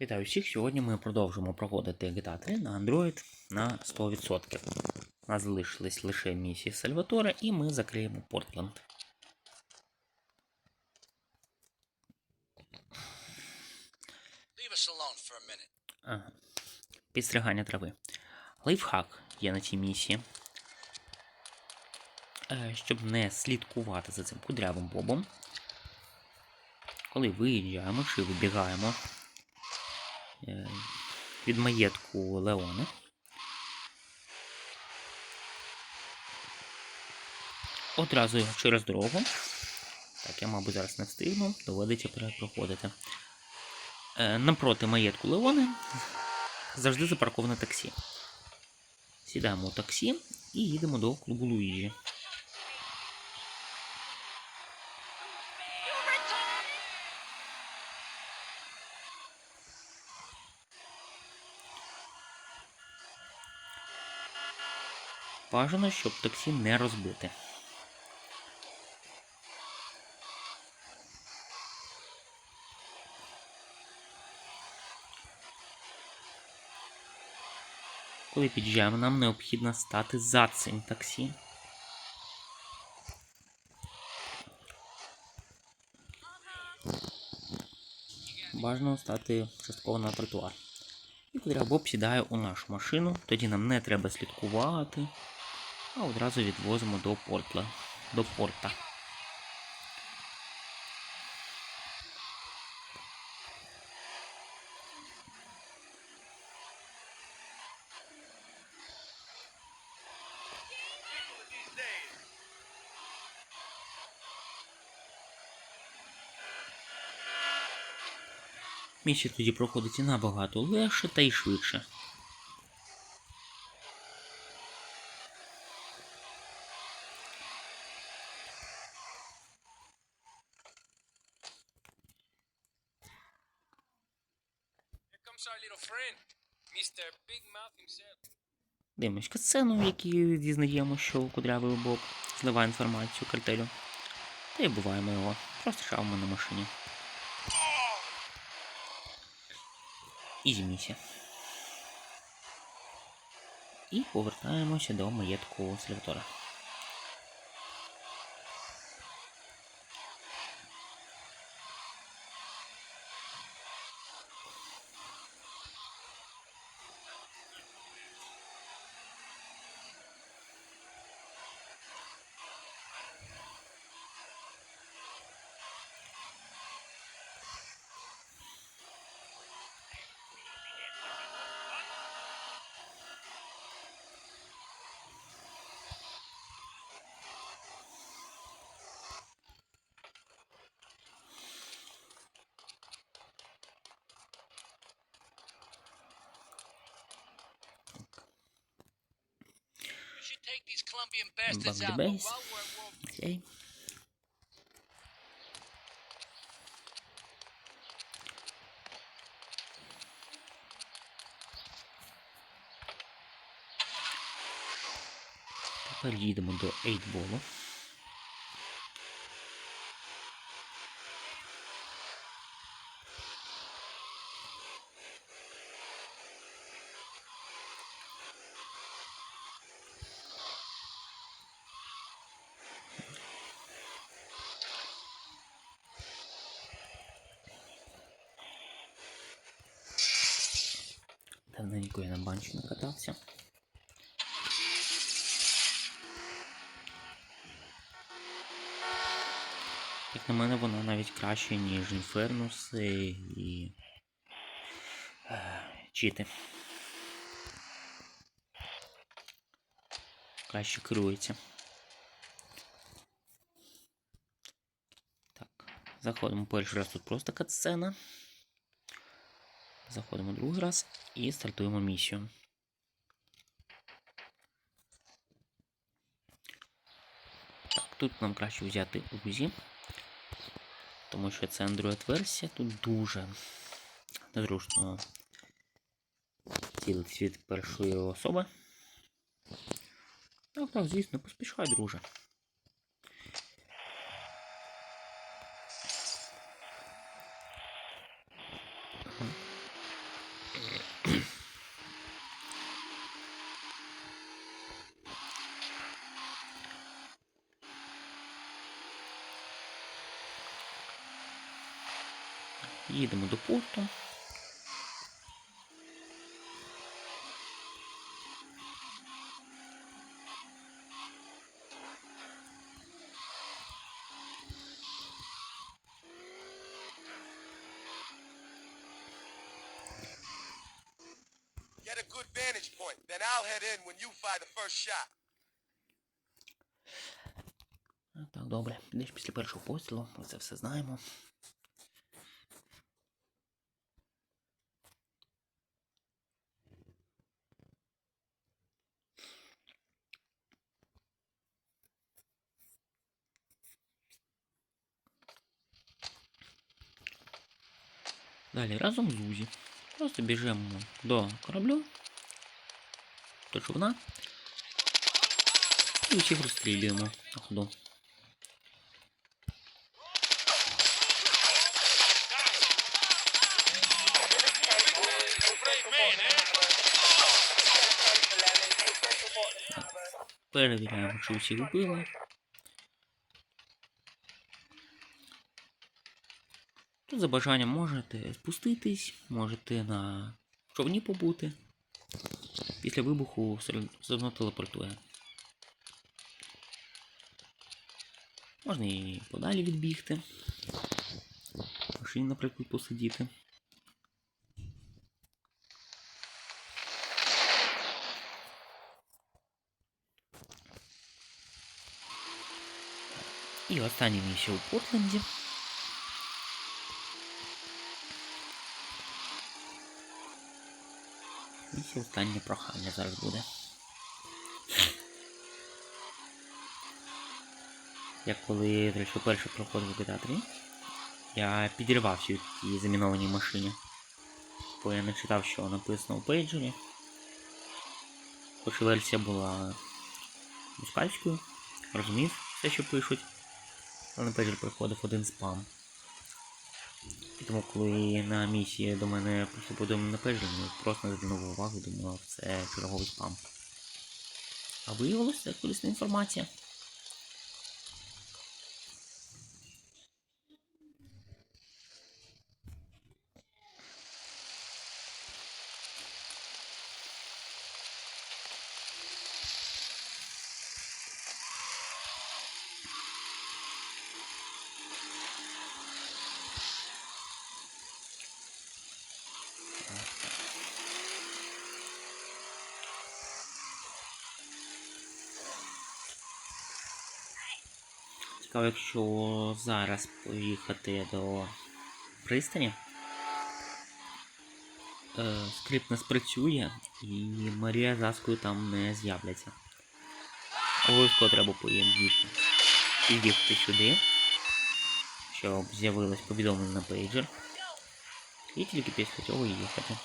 Вітаю всіх! Сьогодні ми продовжимо проходити GTA 3 на Android на 100%. У нас залишились лише місії Сальватора і ми закриємо Портленд. Підстригання трави. Лайфхак є на цій місії. Е, Щоб не слідкувати за цим кудрявим бобом. Коли виїжджаємо чи вибігаємо від маєтку Леона. Одразу через дорогу. Так, я, мабуть, зараз не встигну, доводиться перепроходити. Е, Напроти маєтку Леони завжди запарковане таксі. Сідаємо у таксі і їдемо до клубу Луїджі. Бажано, щоб таксі не розбити. Коли під'їжджаємо, нам необхідно стати за цим таксі. Бажано стати частково на тротуар. І коли Боб сідає у нашу машину, тоді нам не треба слідкувати, а одразу відвозимо до портла, до порта. Місія тоді проходить і набагато легше та й швидше. Our little friend, Mr. Якій дізнаємо, що кудрявий Боб зливає інформацію картелю. Та й буваємо його. Просто шавимо на машині. Ізі місія. І повертаємося до маєтку Сальватора. take these Colombian bastards Bug the out. But base. while we're at war, Окей. Тепер їдемо до Ейтболу. Давненько я на банчі не катався. Як на мене, вона навіть краще, ніж Інфернус і. е, Чіти. Краще керується. Так, заходимо перший раз тут просто катсцена. Заходимо другий раз і стартуємо місію. Так, тут нам краще взяти УЗІ, тому що це Android-версія, тут дуже незручно цілитись від першої особи. Так, так, звісно, поспішай, друже. Їдемо до порту. Get a good vantage point, then I'll head in when you fire the first shot. Так, добре. Десь після першого пострілу. Ми це все знаємо. Далі разом з Узі. Просто біжимо до кораблю, до човна. І всіх розстрілюємо на ходу. Перевіряємо, чи всі вбили. За бажанням можете спуститись, можете на човні побути. Після вибуху все одно телепортує. Можна і подалі відбігти. В машині, наприклад, посидіти. І остання місія у Портленді. Місія останнє прохання зараз буде. Я коли речі, перше проходив GTA 3, я підірвався в тій замінованій машині. Бо я не читав, що написано у пейджері. Хоч версія була москальською, розумів все, що пишуть. Але на пейджер приходив один спам. Тому коли на місії до мене прийшло повідомлення на я просто не звернув увагу, думав, це черговий спам. А виявилося, корисна інформація. Цікаво, якщо зараз поїхати до пристані, е, скрипт не спрацює і Марія з Аскою там не з'являться. Обов'язково треба поїхати. Під'їхати сюди, щоб з'явилось повідомлення на пейджер. І тільки після цього їхати.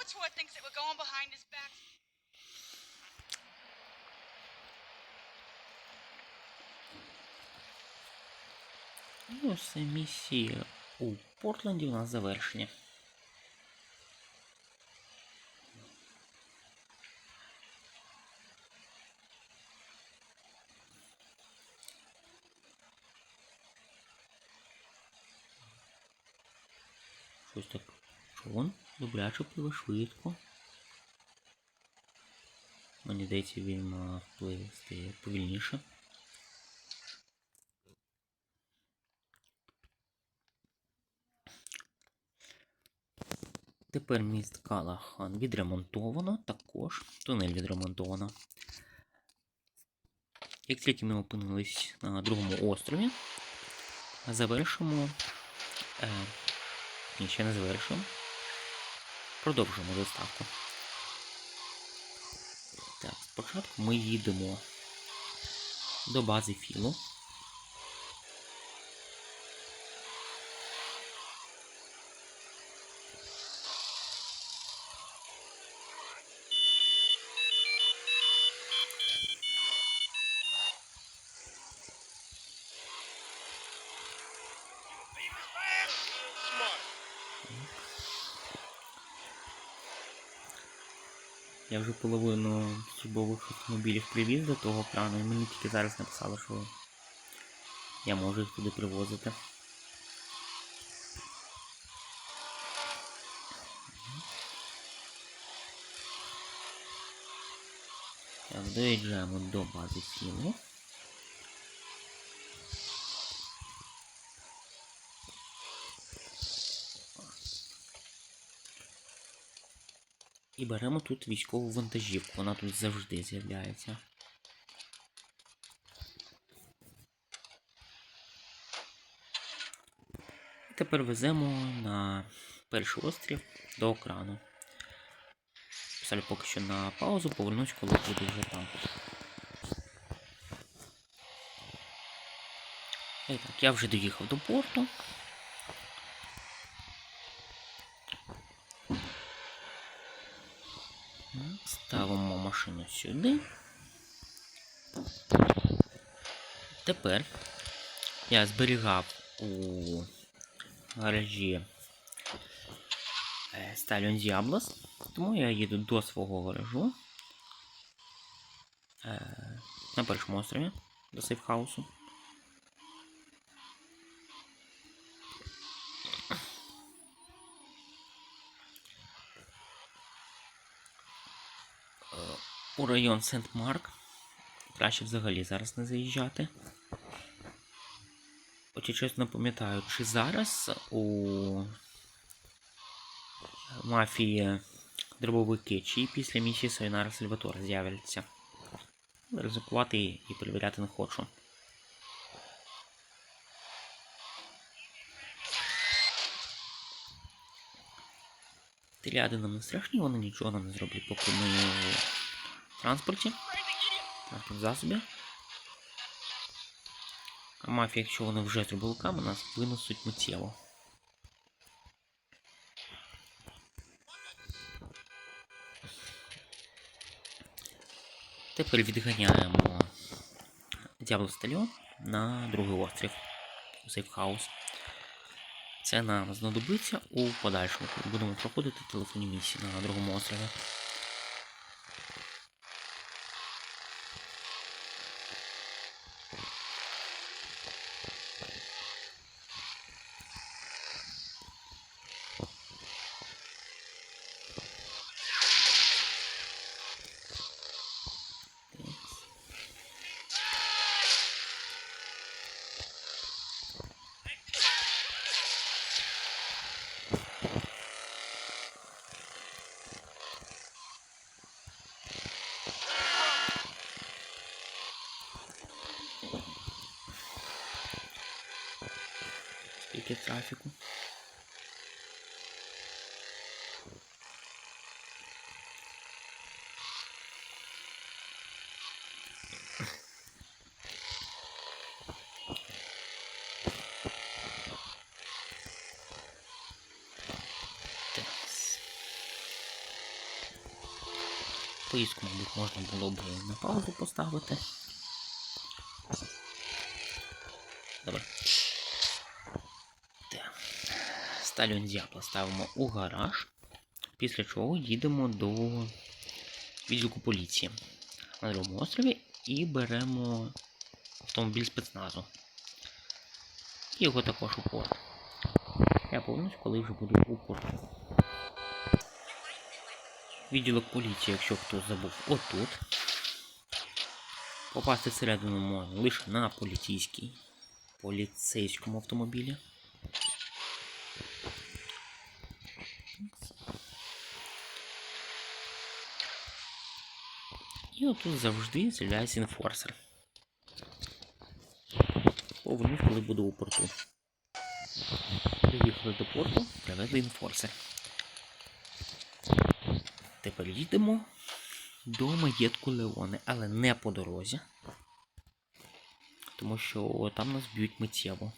Salvatore thinks that we're going behind his back. Ну, все місії у Портленді у нас завершені. Щось так. Човен добряче пливе швидко. Мені здається, він мав пливти повільніше. Тепер міст Калахан відремонтовано, також тунель відремонтовано. Як тільки ми опинились на другому острові, завершимо. Е, ні, ще не завершимо. Продовжимо доставку. Так, спочатку ми їдемо до бази Філу. Я вже половину службових автомобілів привіз до того крану, і мені тільки зараз написали, що я можу їх туди привозити. Так, доїжджаємо до бази сілу. І беремо тут військову вантажівку, вона тут завжди з'являється. І тепер веземо на перший острів до окрану. Поставлю поки що на паузу, повернусь, коли буду вже там. І так, я вже доїхав до порту. Ставимо машину сюди. Тепер я зберігав у гаражі е, Stallion Diablos, тому я їду до свого гаражу е, на першому острові до сейфхаусу. У район Сент-Марк. Краще взагалі зараз не заїжджати. От я чесно пам'ятаю, чи зараз у мафії дробовики, чи після місії Сайонара Сальватора з'являться. Ризикувати і перевіряти не хочу. Теліади нам не страшні, вони нічого нам не зроблять, поки ми транспорті. В засобі. А мафія, якщо вони вже з рибалками, нас винесуть миттєво. Тепер відганяємо Діабло Стальон на другий острів. Сейфхаус. Це нам знадобиться у подальшому, будемо проходити телефонні місії на другому острові. Скільки трафіку. Такс. Поїздку, мабуть, можна було б на паузу поставити. Добре. Сталіон Діабло ставимо у гараж. Після чого їдемо до відділку поліції на другому острові і беремо автомобіль спецназу. І його також у порт. Я повернусь, коли вже буду у порту. Відділок поліції, якщо хтось забув, отут. Попасти всередину можна лише на поліцейський поліцейському автомобілі. І отут завжди з'являється інфорсер. Повернусь, коли буду у порту. Приїхали до порту, привезли інфорсер. Тепер їдемо до маєтку Леони, але не по дорозі. Тому що там нас б'ють миттєво.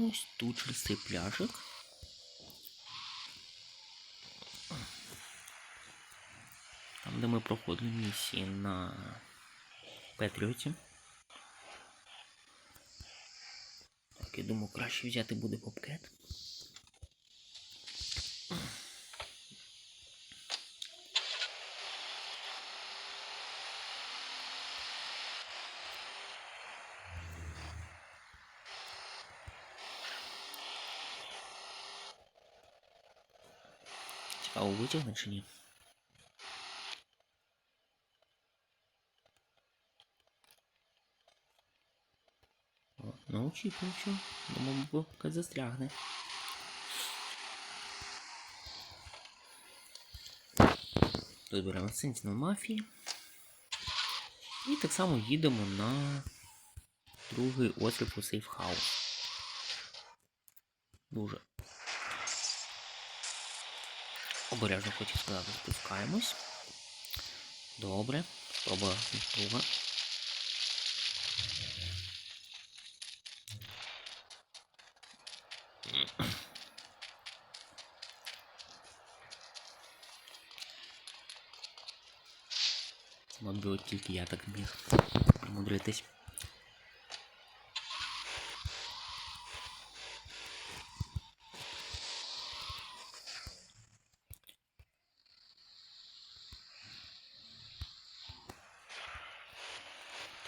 А ось тут через цей пляжик. Там, де ми проходили місії на Петріоті. Так, я думаю, краще взяти буде бобкет. Цікаво, витягне чи ні? Не очікую, що. Думав, бобкет застрягне. Тут беремо Сенсіну мафії. І так само їдемо на другий острів у сейфхаус. Дуже. Обережно хочу сказати, спускаємось. Добре. Спроба друга. Мабуть, тільки я так міг примудритись.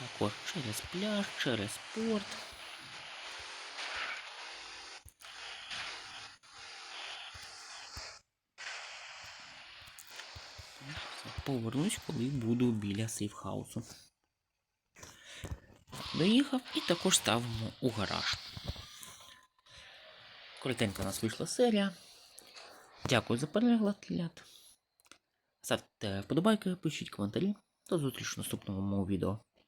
Також через пляж, через порт. Повернусь, коли буду біля сейфхаусу. Доїхав і також ставимо у гараж. Коротенька у нас вийшла серія. Дякую за перегляд. Ставте вподобайки, пишіть коментарі. До зустрічі в наступному моєму відео.